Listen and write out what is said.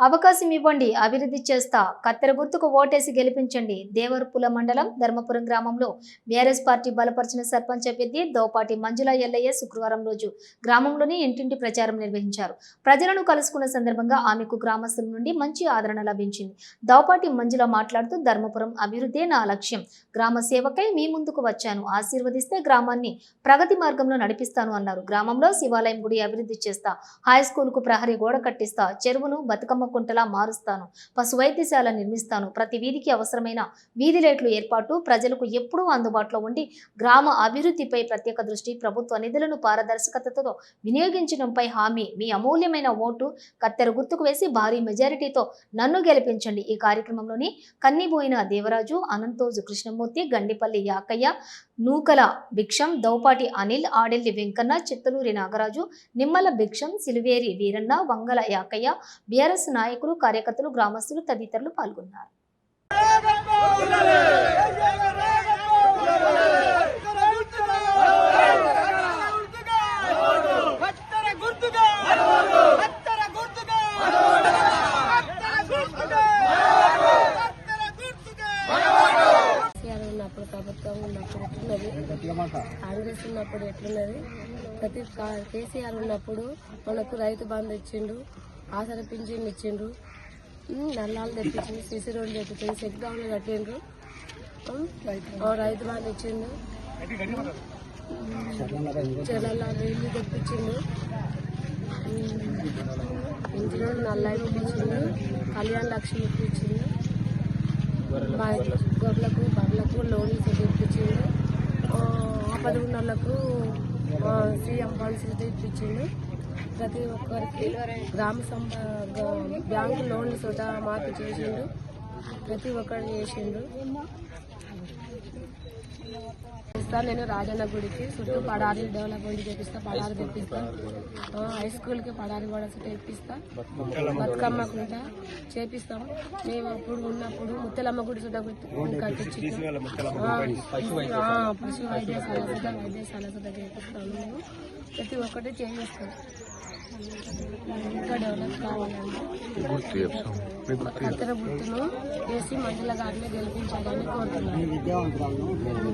అవకాశం ఇవ్వండి అభివృద్ధి చేస్తా. కత్తెర గుర్తుకు ఓటేసి గెలిపించండి. దేవరపుల మండలం ధర్మపురం గ్రామంలో బీఆర్ఎస్ పార్టీ బలపరిచిన సర్పంచ్ అభ్యర్థి దోపాటి మంజుల ఎల్లయ్య శుక్రవారం రోజు గ్రామంలోని ఇంటింటి ప్రచారం నిర్వహించారు. ప్రజలను కలుసుకున్న సందర్భంగా ఆమెకు గ్రామస్తుల నుండి మంచి ఆదరణ లభించింది. దోపాటి మంజుల మాట్లాడుతూ ధర్మపురం అభివృద్ధే నా లక్ష్యం. గ్రామ సేవకై మీ ముందుకు వచ్చాను. ఆశీర్వదిస్తే గ్రామాన్ని ప్రగతి మార్గంలో నడిపిస్తాను అన్నారు. గ్రామంలో శివాలయం గుడి అభివృద్ధి చేస్తా. హై స్కూల్కు ప్రహరీ గోడ కట్టిస్తా. చెరువును బతుకమ్మ కుంటలా మారుస్తాను. పశు వైద్యశాల నిర్మిస్తాను. ప్రతి వీధికి అవసరమైన వీధి లైట్లు ఏర్పాటు ప్రజలకు ఎప్పుడూ అందుబాటులో ఉండి గ్రామ అభివృద్ధిపై ప్రత్యేక దృష్టి ప్రభుత్వ నిధులను పారదర్శకతతో వినియోగించడంపై హామీ మీ అమూల్యమైన ఓటు కత్తెర గుర్తుకు వేసి భారీ మెజారిటీతో నన్ను గెలిపించండి. ఈ కార్యక్రమంలోని కన్నిబోయిన దేవరాజు అనంతోజు కృష్ణమూర్తి గండిపల్లి యాకయ్య నూకల భిక్షం దౌపాటి అనిల్ ఆడెల్లి వెంకన్న చిత్తలూరి నాగరాజు నిమ్మల భిక్షం సిలివేరి వీరన్న వంగల యాకయ్య బీఆర్ఎస్ నాయకులు కార్యకర్తలు గ్రామస్తులు తదితరులు పాల్గొన్నారు. ఉన్నప్పుడు ప్రభుత్వం ఉన్నప్పుడు ఎట్లున్నది? కాంగ్రెస్ ఉన్నప్పుడు ఎట్లున్నది? ప్రతి కేసీఆర్ ఉన్నప్పుడు మనకు రైతు బంధు ఇచ్చిండు ఆసర పింఛన్ ఇచ్చిండు నల్లాలు తెప్పించిండు సిసి రోడ్లు తెప్పించిండు సెక్ డౌన్లు కట్టిండ్రు. రైతు బంధు ఇచ్చిండు. చెరల నీళ్ళు తెప్పించిండు. ఉమ్, ఇంజనీర్ నల్లాయి ఇప్పించిండు కళ్యాణ లక్ష్మి ఇప్పించిండు గొర్రెలకు బర్రెలకు లోన్లు తెప్పించిండు ఆ ఉన్న సీఎం పాలసీ తెప్పించిండు ప్రతి ఒక్కరికి గ్రామ సంప బ్యాంకు లోన్లు సుధా మాకు చేసిండు. ప్రతి ఒక్కరు చేసిండు. ఇస్తాను నేను రాజన్న గుడికి చుట్టూ పడారి డెవలప్మెంట్ చేపిస్తా పడారి తెప్పిస్తా. హై స్కూల్కి పడారి కూడా తెప్పిస్తా. కూడా చేపిస్తాం. మేము అప్పుడు ఉన్నప్పుడు ముత్తలమ్మ గుడి సుధా కట్టించి పశు వైద్యశాల సుధా వైద్యశాల సుధా చేపిస్తాము మేము. ప్రతి ఒక్కటి చేయిస్తాం ఇంకా డెవలప్ కావాలంటే అత్తర గుర్తును వేసి మధ్యలో గారిని గెలిపించాలని కోరుతున్నాను.